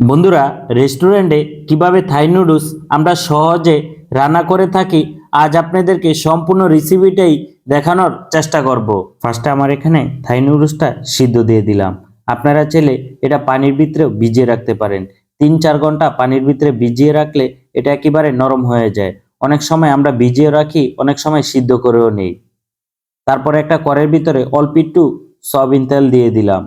বন্ধুরা রেস্টুরেন্টে কীভাবে থাই নুডলস আমরা সহজে রান্না করে থাকি, আজ আপনাদেরকে সম্পূর্ণ রেসিপিটাই দেখানোর চেষ্টা করব। ফার্স্টে আমার এখানে থাই নুডলসটা সিদ্ধ দিয়ে দিলাম। আপনারা চাইলে এটা পানির ভিতরেও ভিজিয়ে রাখতে পারেন। তিন চার ঘণ্টা পানির ভিতরে ভিজিয়ে রাখলে এটা একেবারে নরম হয়ে যায়। অনেক সময় আমরা ভিজিয়ে রাখি, অনেক সময় সিদ্ধ করেও নেই। তারপরে একটা কড়ের ভিতরে অল্প একটু সয়াবিন তেল দিয়ে দিলাম।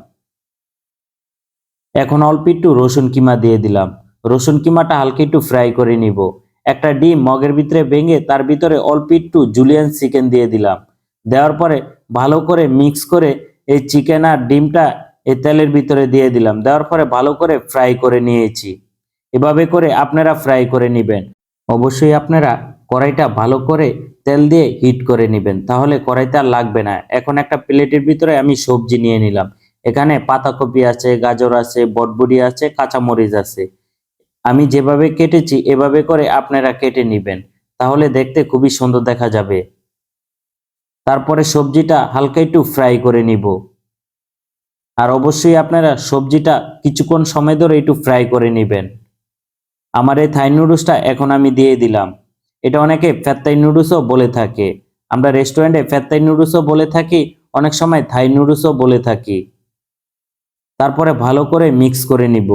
এখন অল্প একটু রসুন কিমা দিয়ে দিলাম। রসুন কিমাটা হালকা একটু ফ্রাই করে নিব। একটা ডিম মগের ভিতরে ভেঙে তার ভিতরে অল্প একটু জুলিয়ান চিকেন দিয়ে দিলাম। দেওয়ার পরে ভালো করে মিক্স করে এই চিকেন আর ডিমটা এই তেলের ভিতরে দিয়ে দিলাম। দেওয়ার পরে ভালো করে ফ্রাই করে নিয়েছি। এভাবে করে আপনারা ফ্রাই করে নেবেন। অবশ্যই আপনারা কড়াইটা ভালো করে তেল দিয়ে হিট করে নেবেন। তাহলে কড়াইতে আর লাগবে না। এখন একটা প্লেটের ভিতরে আমি সবজি নিয়ে নিলাম। এখানে পাতাকপি আছে, গাজর আছে, বটবুড়ি আছে, কাঁচামরিচ আছে। আমি যেভাবে কেটেছি, এভাবে করে আপনারা কেটে নেবেন। তাহলে দেখতে খুবই সুন্দর দেখা যাবে। তারপরে সবজিটা হালকা একটু ফ্রাই করে নিব। আর অবশ্যই আপনারা সবজিটা কিছুক্ষণ সময় ধরে একটু ফ্রাই করে নেবেন। আমার এই থাই নুডলসটা এখন আমি দিয়ে দিলাম। এটা অনেকে ফ্যাত্তাই নুডলসও বলে থাকে। আমরা রেস্টুরেন্টে ফ্যাত্তাই নুডলসও বলে থাকি, অনেক সময় থাই নুডলসও বলে থাকি। তারপরে ভালো করে মিক্স করে নিব।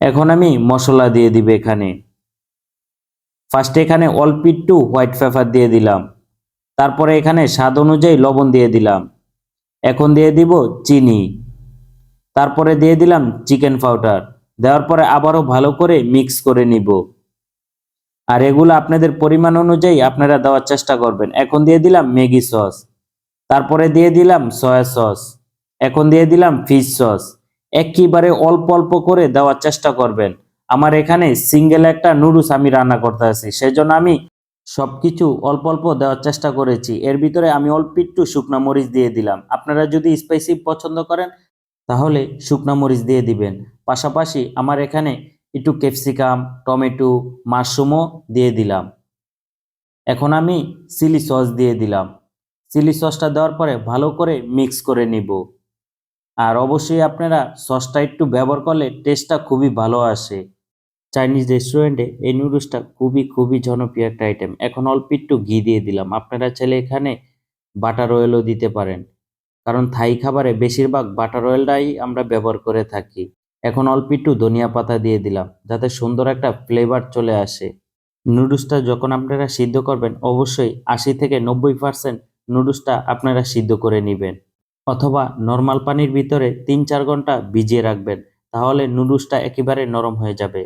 এখন আমি মশলা দিয়ে দিব এখানে। ফার্স্টে এখানে অল্প একটু হোয়াইট পেপার দিয়ে দিলাম। তারপরে এখানে স্বাদ অনুযায়ী লবণ দিয়ে দিলাম। এখন দিয়ে দিব চিনি। তারপরে দিয়ে দিলাম চিকেন পাউডার দেওয়ার পরে আবারও ভালো করে মিক্স করে নিব। আর এগুলো আপনাদের পরিমাণ অনুযায়ী আপনারা দেওয়ার চেষ্টা করবেন। এখন দিয়ে দিলাম ম্যাগি সস। তারপরে দিয়ে দিলাম সয়া সস। এখন দিয়ে দিলাম ফিশ সস একেবারে অল্প অল্প করে দেওয়ার চেষ্টা করবেন। আমার এখানে সিঙ্গেল একটা নুডলস আমি রান্না করতে আছি, সেজন্য আমি সবকিছু অল্প অল্প দেওয়ার চেষ্টা করেছি। এর ভিতরে আমি অল্প একটু শুকনা মরিচ দিয়ে দিলাম। আপনারা যদি স্পাইসি পছন্দ করেন, তাহলে শুকনো মরিচ দিয়ে দিবেন। পাশাপাশি আমার এখানে একটু ক্যাপসিকাম টমেটো, মাশরুমও দিয়ে দিলাম। এখন আমি চিলি সস দিয়ে দিলাম। চিলি সসটা দেওয়ার পরে ভালো করে মিক্স করে নিব। অবশ্যই আপনারা সসটা একটু ব্যবহার করলে টেস্টটা খুবই ভালো আসে। চাইনিজ রেস্টুরেন্টে এই নুডলসটা খুবই খুবই জনপ্রিয় একটা আইটেম এখন অল্প একটু ঘি দিয়ে দিলাম। আপনারা চাইলে এখানে বাটার অয়েলও দিতে পারেন। কারণ থাই খাবারে বেশিরভাগ বাটার অয়েলটাই আমরা ব্যবহার করে থাকি। এখন অল্প একটু ধনিয়া পাতা দিয়ে দিলাম, যাতে সুন্দর একটা ফ্লেভার চলে আসে। নুডলসটা যখন আপনারা সিদ্ধ করবেন, অবশ্যই আশি থেকে নব্বই পার্সেন্ট নুডলসটা আপনারা সিদ্ধ করে নেবেন। অথবা নর্মাল পানির ভিতরে তিন চার ঘণ্টা ভিজিয়ে রাখবেন, তাহলে নুডলসটা একেবারে নরম হয়ে যাবে।